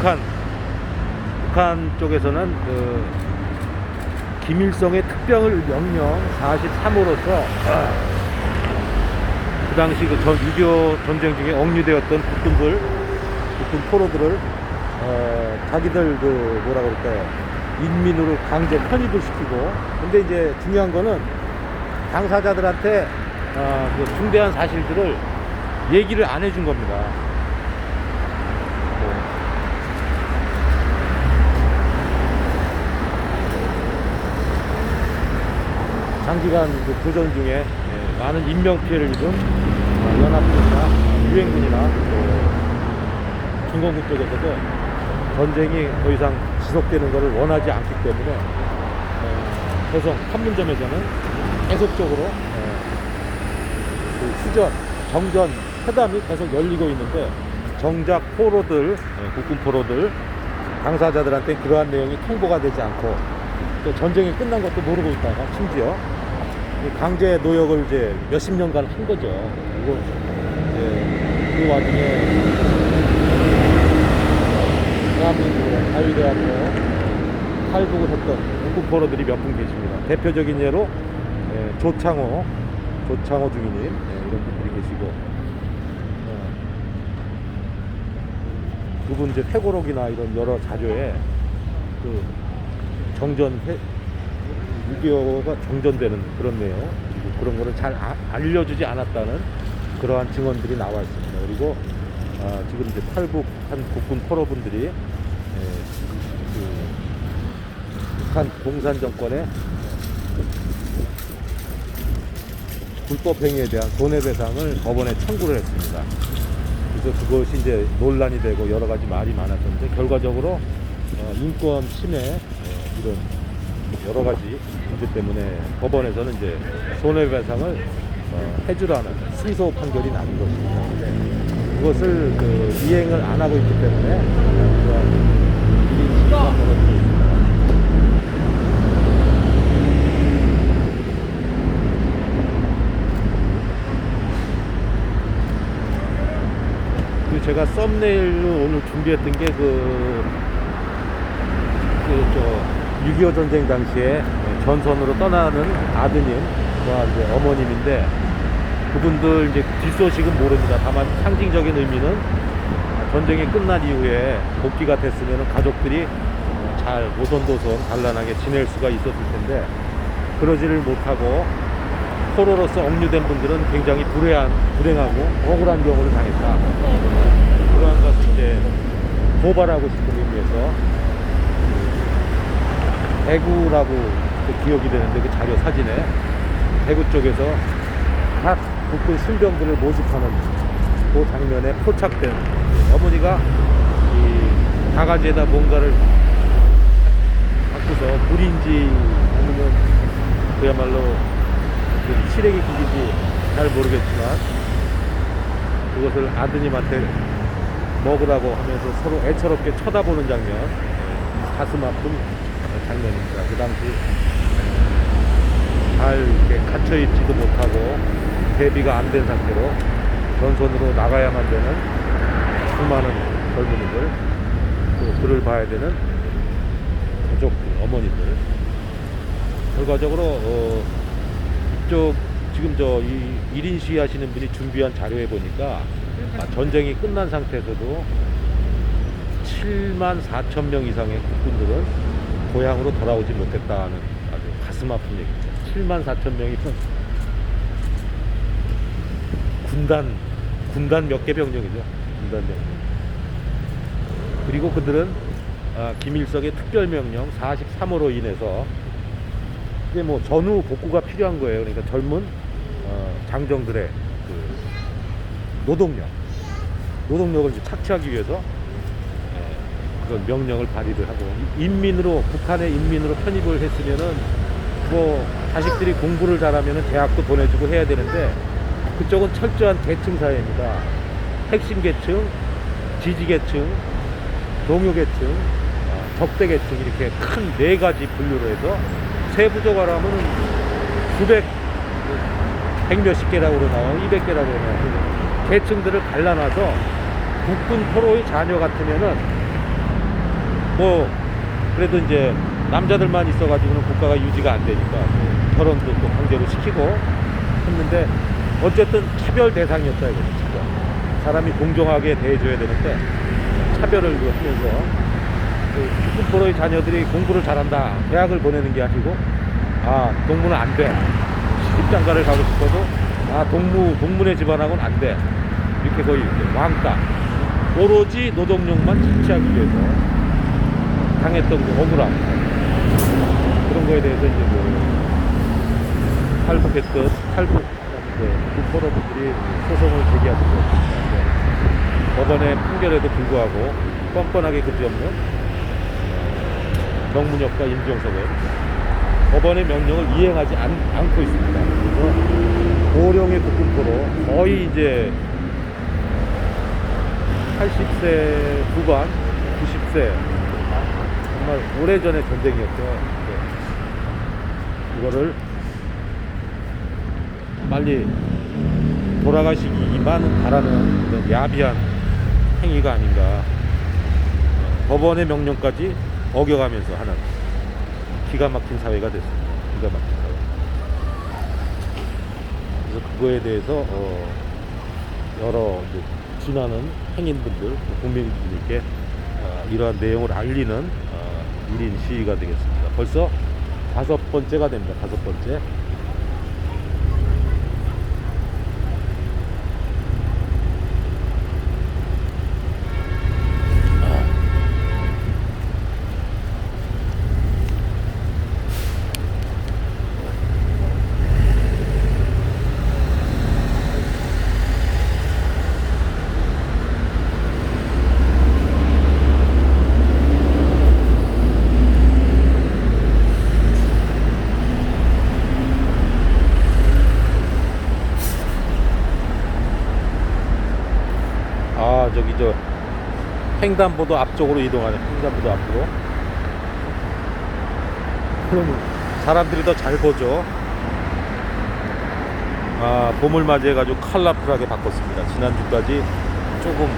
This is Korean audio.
북한 북한 쪽에서는 그 김일성의 특병을 명령 43호로서 그 당시 그 전, 6.25 전쟁 중에 억류되었던 국군들, 국군 포로들을 어, 자기들 그 뭐라 그럴까요 인민으로 강제 편입을 시키고 근데 이제 중요한 거는 당사자들한테 어, 그 중대한 사실들을 얘기를 안 해준 겁니다. 뭐, 장기간 그 교전 중에 예, 많은 인명 피해를 입은 어, 연합군이나 유엔군이나 또 중공군 쪽에서도 전쟁이 더 이상 지속되는 것을 원하지 않기 때문에 어, 계속 판문점에서는 계속적으로 어, 그 정전, 회담이 계속 열리고 있는데 정작 포로들, 예, 국군 포로들 당사자들한테 그러한 내용이 통보가 되지 않고 또 전쟁이 끝난 것도 모르고 있다가 심지어 이 강제 노역을 이제 몇십 년간 한 거죠. 이거 이제 그 와중에 대한민국의 자유대학로 탈북을 했던 국군 포로들이 몇 분 계십니다. 대표적인 예로 예, 조창호, 조창호 중위님 예, 이런 분들이 계시고 어, 그분 이제 회고록이나 이런 여러 자료에 그 정전 회, 6.25가 정전되는 그런 내용 그리고 그런 거를 잘 아- 알려주지 않았다는 그러한 증언들이 나와 있습니다. 그리고 아, 지금 이제 탈북 한 국군 포로분들이 예, 그 북한 공산 정권의 불법 행위에 대한 손해배상을 법원에 청구를 했습니다. 그래서 그것이 이제 논란이 되고 여러 가지 말이 많았는데 결과적으로 어, 인권 침해 어, 이런 여러 가지 문제 때문에 법원에서는 이제 손해배상을 어, 해주라는 승소 판결이 것입니다. 근데 그것을 그 이행을 안 하고 있기 때문에. 그리고 제가 썸네일로 오늘 준비했던 게 그, 그, 저, 6.25 전쟁 당시에 전선으로 떠나는 아드님과 이제 어머님인데 그분들 이제 뒷소식은 모릅니다. 다만 상징적인 의미는 전쟁이 끝난 이후에 복귀가 됐으면 가족들이 잘 오손도손 단란하게 지낼 수가 있었을 텐데 그러지를 못하고 포로로서 억류된 분들은 굉장히 불행한, 불행하고 억울한 경우를 당했다. 그러한 것을 이제 고발하고 싶은 의미에서 그 대구라고 그 기억이 되는데 그 자료 사진에 대구 쪽에서 각 국군 신병들을 모집하는 그 장면에 포착된 어머니가 이 바가지에다 뭔가를 갖고서 물인지 아니면 그야말로 그 시래기 국인지 잘 모르겠지만 그것을 아드님한테 먹으라고 하면서 서로 애처롭게 쳐다보는 장면. 가슴 아픈 장면입니다. 그 당시 잘 이렇게 갇혀 있지도 못하고 대비가 안 된 상태로 전선으로 나가야만 되는 수많은 젊은이들 또 그를 봐야 되는 가족 어머니들 결과적으로 어, 이쪽 지금 저 이 1인 시위 하시는 분이 준비한 자료에 보니까 아, 전쟁이 끝난 상태에서도 7만 4천 명 이상의 국군들은 고향으로 돌아오지 못했다는 아주 가슴 아픈 얘기입니다. 7만 4천 명이 군단 군단 몇 개 병력이죠. 군단 병력. 그리고 그들은 아, 김일성의 특별명령 43호로 인해서 이제 뭐 전후 복구가 필요한 거예요. 그러니까 젊은 어, 장정들의 그 노동력, 노동력을 착취하기 위해서 예, 그런 명령을 발의를 하고 인민으로 북한의 인민으로 편입을 했으면은 뭐 자식들이 공부를 잘하면은 대학도 보내주고 해야 되는데 그쪽은 철저한 계층 사회입니다. 핵심 계층, 지지 계층, 동요 계층, 어, 적대 계층 이렇게 큰 네 가지 분류로 해서 세부적으로 하면은 수백, 백 몇십 개라고 그러나요? 200개라고 그러나요? 계층들을 갈라놔서 국군 포로의 자녀 같으면은 뭐 그래도 이제 남자들만 있어가지고는 국가가 유지가 안 되니까 뭐 결혼도 또 강제로 시키고 했는데 어쨌든 차별 대상이었다 이거죠. 차별. 사람이 공정하게 대해줘야 되는데 차별을 그 하면서 그 축구프로의 자녀들이 공부를 잘한다 대학을 보내는 게 아니고 아 동문은 안돼 시집장가를 가고 싶어도 아 동무 동문의 집안하고는 안돼 이렇게 거의 왕따 오로지 노동력만 착취하기 위해서 당했던 그 억울함 그런 거에 대해서 이제 뭐 탈북했던 탈북 그 포로들이 소송을 제기하고 있습니다. 법원의 판결에도 불구하고 뻔뻔하게 그지없는 어, 명문혁과 임종석은 법원의 명령을 이행하지 않, 않고 있습니다. 그래서 고령의 국군포로 거의 이제 80세 후반, 90세 정말 오래전의 전쟁이었죠. 네. 이거를 빨리 돌아가시기만 바라는 그런 야비한 행위가 아닌가. 법원의 명령까지 어겨가면서 하는 기가 막힌 사회가 됐습니다. 기가 막힌 사회. 그래서 그거에 대해서 어, 여러 지나는 행인분들, 국민들께 어, 이러한 내용을 알리는 어, 1인 시위가 되겠습니다. 벌써 다섯 번째가 됩니다. 다섯 번째. 아 저기 저 횡단보도 앞쪽으로 이동하네 횡단보도 앞으로. 그럼 사람들이 더 잘 보죠. 아 봄을 맞이해 가지고 컬러풀하게 바꿨습니다. 지난주까지 조금